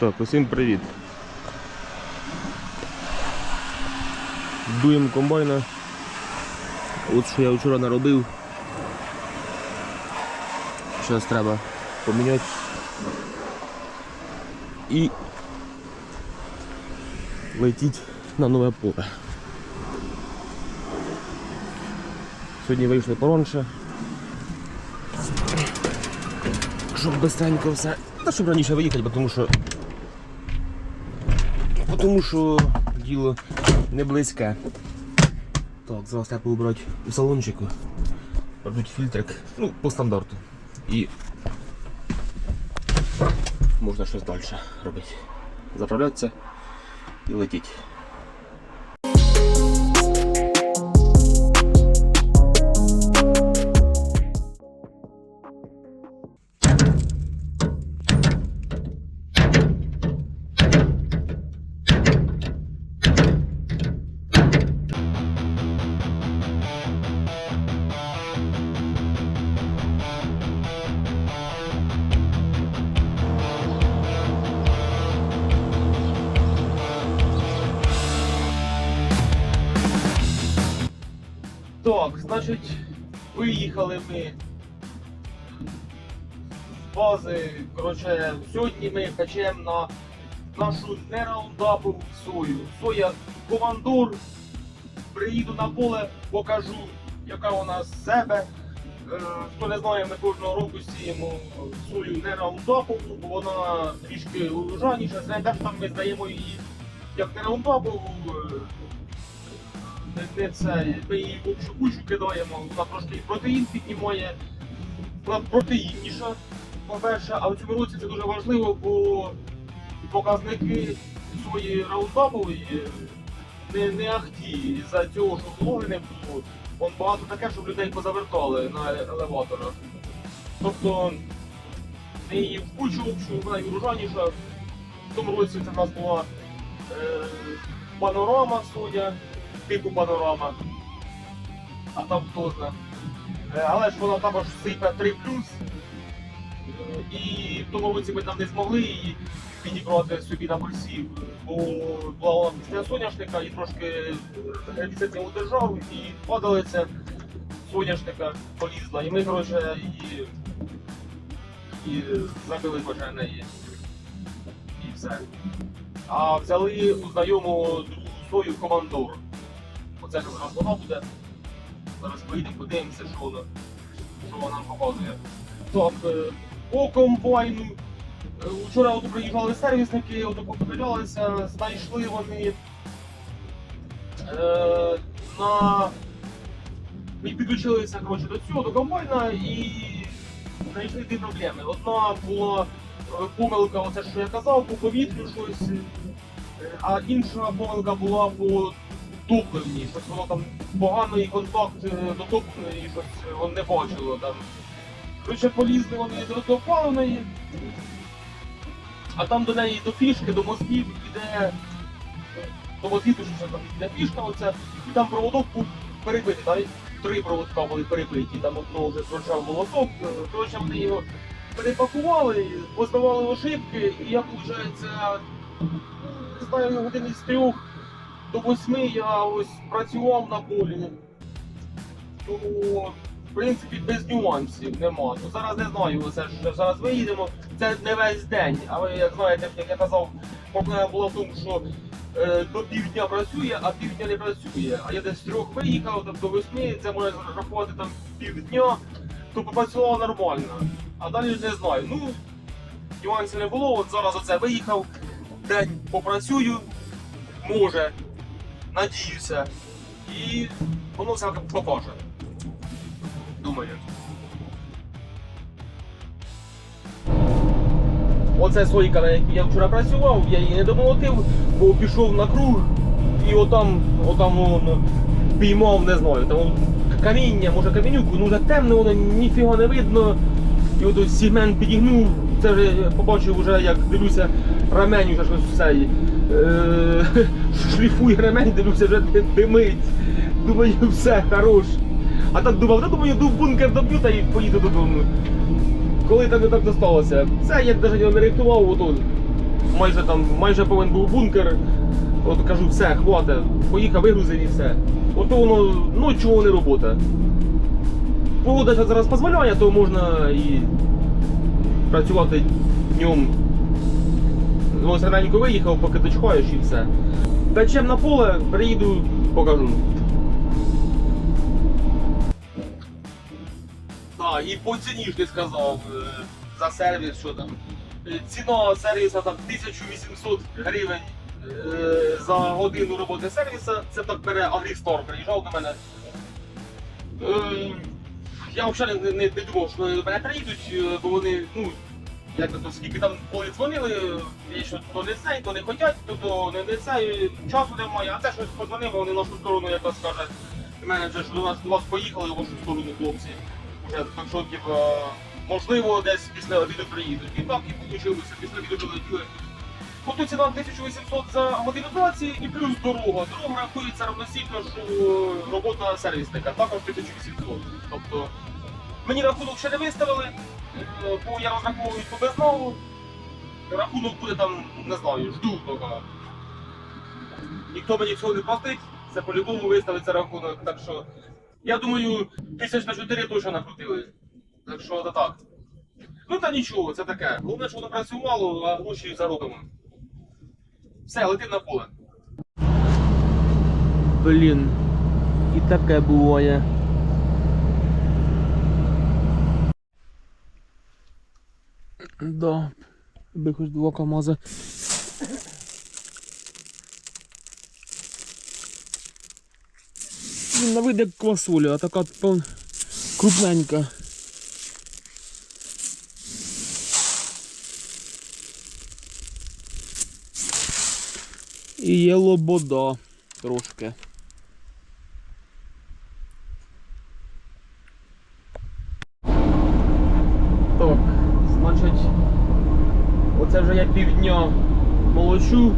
Так, усім привіт. Дуємо комбайна. От що я вчора наробив. Зараз треба поміняти. І летіть на нове поле. Сьогодні вийшли поранше. Щоб швидко все. Та щоб раніше виїхати, тому що. Тому що діло не близьке. Так, зараз треба обрати у салончику. Продуть фільтрик, ну, по стандарту. І можна щось далі робити. Заправлятися і летіть. Так, значить, виїхали ми з бази. Коротше, сьогодні ми качаємо на нашу нераундапову сою. Соя командор. Приїду на поле, покажу, яка вона з себе. Е, Хто не знає, ми кожного року сіємо сою не раундапову, бо вона трішки урожайніша. Що там ми здаємо її як не раундапову. Е, це, ми її кучу кидаємо, вона трошки і протеїн піднімає, вона протеїнніша, по-перше, а в цьому році це дуже важливо, бо показники свої раундапової не, не ахті за цього, що вологи не було. Вон багато таке, щоб людей позавертали на елеваторах. Тобто ми її в кучу общу, вона і. В тому році це в нас була е, панорама соя типу панорама. А там хто. Е, Але ж вона також сипе 3 І в тому році ми там не змогли її підібрати собі на пульсів, бо була після соняшника і трошки гербіцид не удержав, і падалиця соняшника полізла. І ми, коротше, її і забили вже неї. І все. А взяли у знайому другу сою командор. Оце зараз вона буде. Зараз поїдемо, подивимося, що вона, що вона нам показує. Так, е, по комбайну. Е, Вчора от приїжджали сервісники, подивлялися, знайшли вони е, на. Ми підключилися коротше, до цього, до комбайна і знайшли дві проблеми. Одна була е, помилка, оце що я казав, по повітрю щось, а інша помилка була по топливні, щось воно там поганий контакт е, до топливної, щось воно не бачило там. Коротше, полізли вони до, паливної, а там до неї до фішки, до мозків іде до мозків, що там іде фішка оця, і там проводок був перебитий, три проводка були перебиті, там одного вже прочав молоток, е, коротше вони його перепакували, поздавали ошибки, і я, виходить, не знаю, години з трьох до восьми я ось працював на полі. То, в принципі, без нюансів нема. То зараз не знаю, це ж зараз виїдемо. Це не весь день, але як знаєте, як я казав, проблема була в тому, що е, до півдня працює, а півдня не працює. А я десь трьох виїхав, там, до восьми, це можна рахувати там півдня, то попрацювало нормально. А далі не знаю. Ну, нюансів не було, от зараз оце виїхав, день попрацюю, може, надіюся. І воно все покаже. Думаю. Оце сойка, на якій я вчора працював, я її не домолотив, бо пішов на круг і отам, отам воно піймав, не знаю, там каміння, може камінюку, ну вже темно, воно ніфіга не видно. І от сегмент підігнув, це вже побачив, вже, як дивлюся, ремень вже щось все. Е, шліфує ремень, дивлюся, вже димить. Думаю, все, хорош. А так думав, ну думаю, йду в бункер доб'ю та і поїду додому. Коли там не так досталося. Це я навіть не рятував, ото майже там, майже повинен був бункер. От кажу, все, хватить, поїхав, вигрузив і все. Ото воно, ну чого не робота. Погода зараз дозволяє, то можна і працювати днем. Ось раненько виїхав, поки дочекаєш і все. Печем на поле, приїду, покажу. Так, і по ціні ж ти сказав е, за сервіс, що там. Е, Ціна сервіса там 1800 гривень е, за годину роботи сервіса. Це так бере Агрістор, приїжджав до мене. Я взагалі не, не, думав, що до мене приїдуть, бо вони, ну, як то скільки там коли дзвонили, що то не це, то не хотять, то, то не, не це, часу немає, а це щось подзвонив, вони нашу сторону якось каже, менеджер, що до нас до вас поїхали в вашу сторону хлопці. Уже так що, типу, можливо, десь після обіду приїдуть. І так і вийшло, після обіду прилетіли. Тобто ціна 1800 за годину праці і плюс дорога. Дорога рахується равносильно, що робота сервісника, також 1800. Тобто мені рахунок ще не виставили, бо я розраховую по безнову. Рахунок буде там, не знаю, жду тільки. Ніхто мені цього не платить, це по-любому виставиться рахунок. Так що я думаю, тисяч на 4 точно накрутили. Так що це так. Ну та нічого, це таке. Головне, що воно працювало, а гроші заробимо. Все, летим на поле. Блін, і таке буває. Да, би хоч два КАМАЗа. Він на вид як квасоля, а така пев... крупненька. І є лобода трошки. Так, значить, оце вже я півдня молочу.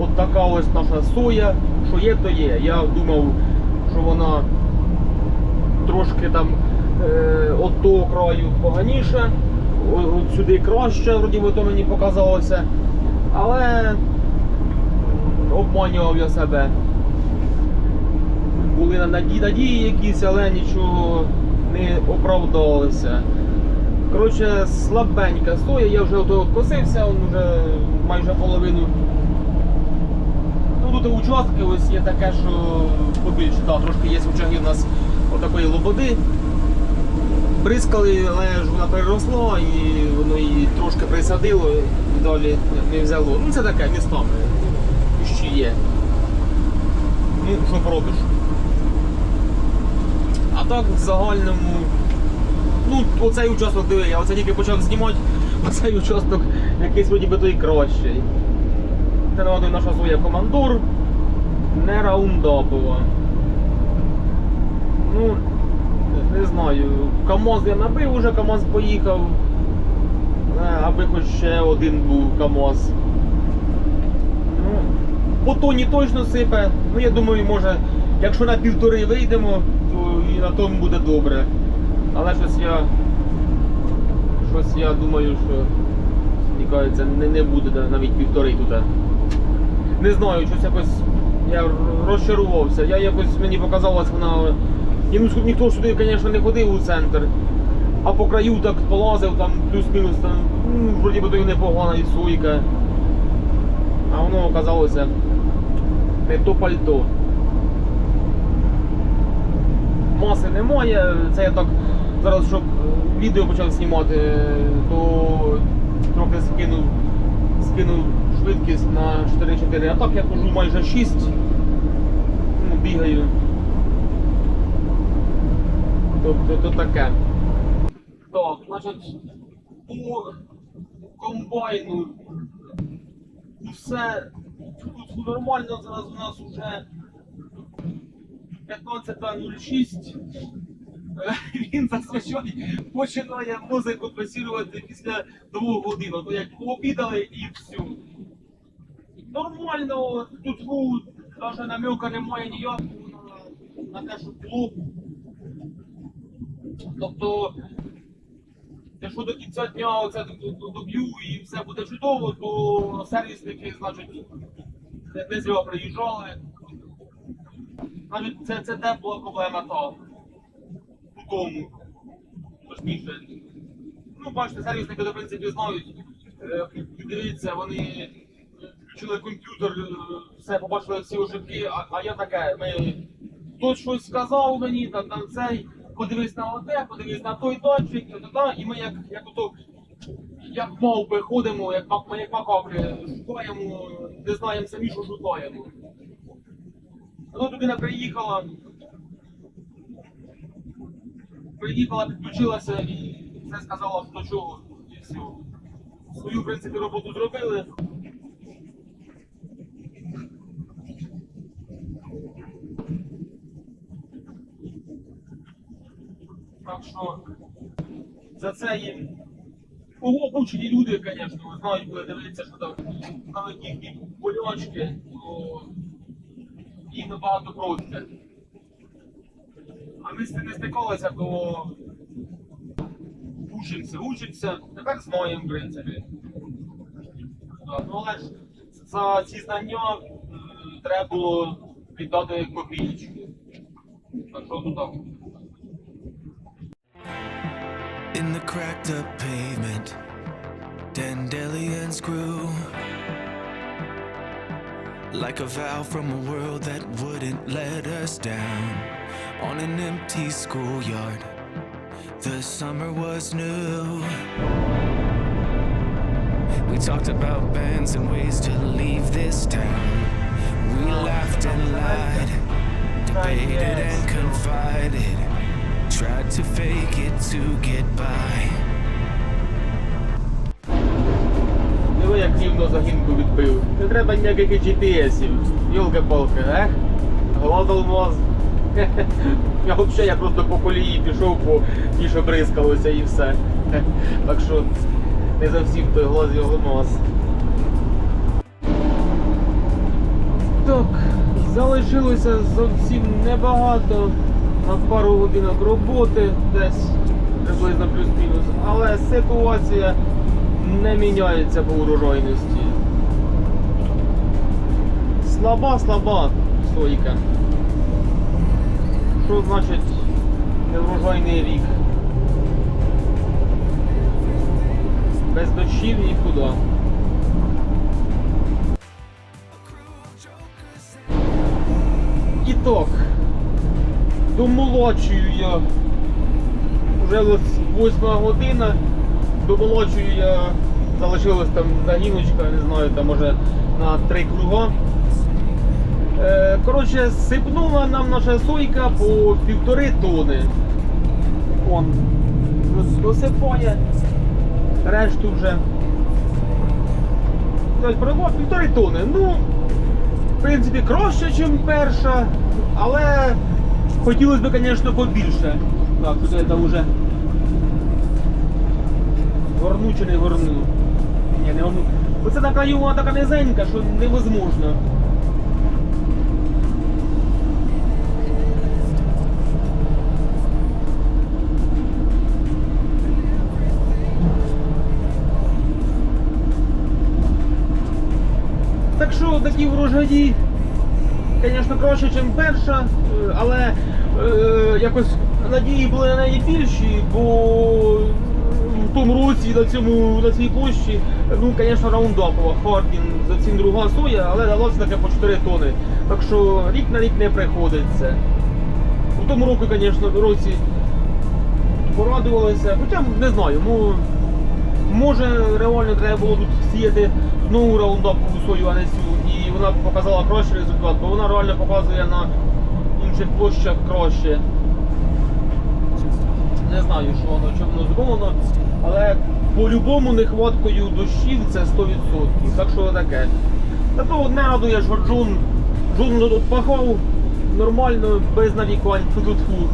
От така ось наша соя. Що є, то є. Я думав, що вона трошки там е, от того краю поганіше, от сюди краще, вроді би то мені показалося. Але обманював я себе. Були наді- надії якісь, але нічого не оправдалося. Коротше, слабенька соя, я вже ото косився, он вже майже половину. Тут участки ось є таке, що побільше, так, трошки є очаги у нас отакої лободи. Бризкали, але ж вона переросла і воно її трошки присадило і далі не взяло. Ну це таке містами. Ще є. Ну, що поробиш. А так в загальному. Ну, оцей участок диви, я оце тільки почав знімати, оцей участок якийсь вроді би той кращий. Це нагадує наша своя командор. Не раундапова. Ну, не знаю. КАМАЗ я набив уже, КАМАЗ поїхав. Е, Аби хоч ще один був КАМАЗ. Ну, по тоні точно сипе. Ну я думаю, може, якщо на півтори вийдемо, то і на тому буде добре. Але щось я. Щось я думаю, що мені кажеться, не, не буде навіть півтори тут. Не знаю, щось якось я розчарувався. Я якось мені показалось, вона. І, ну, ніхто сюди, звісно, не ходив у центр. А по краю так полазив, там плюс-мінус, там, ну, вроді би то й непогана і сойка. А воно оказалося не то пальто. Маси немає, це я так зараз, щоб е, відео почав знімати, то трохи скинув, скинув швидкість на 4-4, а так я хожу майже 6, ну, бігаю. Тобто то таке. Так, значить, по комбайну все тут нормально, зараз у нас вже 15.06. Е, Він зазвичай починає музику просірувати після двох годин. То як пообідали і все. Нормально, тут навіть намека немає ніякого на, на те, що плохо. Тобто якщо до кінця дня оце доб'ю і все буде чудово, то сервісники, значить, не, зря приїжджали. Навіть це, це те була проблема та у тому. Ну, бачите, сервісники, в принципі, знають. Е, Дивіться, вони включили комп'ютер, е, все побачили всі ошибки, а, а я таке, ми хтось щось сказав мені, там, там цей, подивись на оте, подивись на той датчик, та, та, та, і ми як, як ото, як мавпи ходимо, як, мак- як макаки, шукаємо, не знаємо самі, що шукаємо. А тут людина приїхала, приїхала, підключилася і все сказала, до чого, і все. Свою, в принципі, роботу зробили. Так що за це їм обучені люди, звісно, знають, коли дивляться, що там навіть їхні болячки, то їм набагато проще. А ми з цим не стикалися, то учимося, учимося, тепер знаємо, в принципі. Ну але ж за ці знання треба було віддати копійку. Так що тут так. The cracked up pavement, dandelions grew like a vow from a world that wouldn't let us down. On an empty schoolyard, the summer was new. We talked about bands and ways to leave this town. We laughed and lied, debated and confided. Tried to fake it to get by. Диви, як рівно загінку відбив. Не треба ніяких GPS-ів. Йолки-палки, ех? Гладал моз. Я взагалі я просто по колії пішов, ті, що бризкалося і все. Так що не зовсім той глаз його маз. Так, залишилося зовсім небагато. На пару годинок роботи, десь приблизно плюс-мінус. Але ситуація не міняється по урожайності. Слаба, слаба сойка. Що значить неврожайний рік? Без дощів нікуди. Іток. Домолочую я. Вже ось восьма година. Домолочую я. Залишилась там загіночка, не знаю, там може на три круга. Е, коротше, сипнула нам наша сойка по півтори тони. Он досипає. Решту вже. Тобто півтори тони. Ну, в принципі, краще, ніж перша, але хотілося б, звісно, побільше. Так, тут я вже горну чи не горну. Ні, не горну. Оце така юма така низенька, що невозможно. Так що такі врожаї, звісно, краще, ніж перша, е, але е, якось надії були на неї більші, бо в тому році на цьому на цій площі, ну, звісно, раундапова, Хардін за зовсім друга соя, але далося таке по 4 тони. Так що рік на рік не приходиться. У тому року, звісно, році порадувалися, хоча не знаю, ну, може реально треба було тут сіяти знову раундапову сою, а не цю, вона показала кращий результат, бо вона реально показує на інших площах краще. Не знаю, що воно, чому воно зроблено, але по-любому нехваткою дощів це 100%. Так що таке. Та то одне радує, що Джун, Джун пахав нормально, без навікань, фу-фу-фу.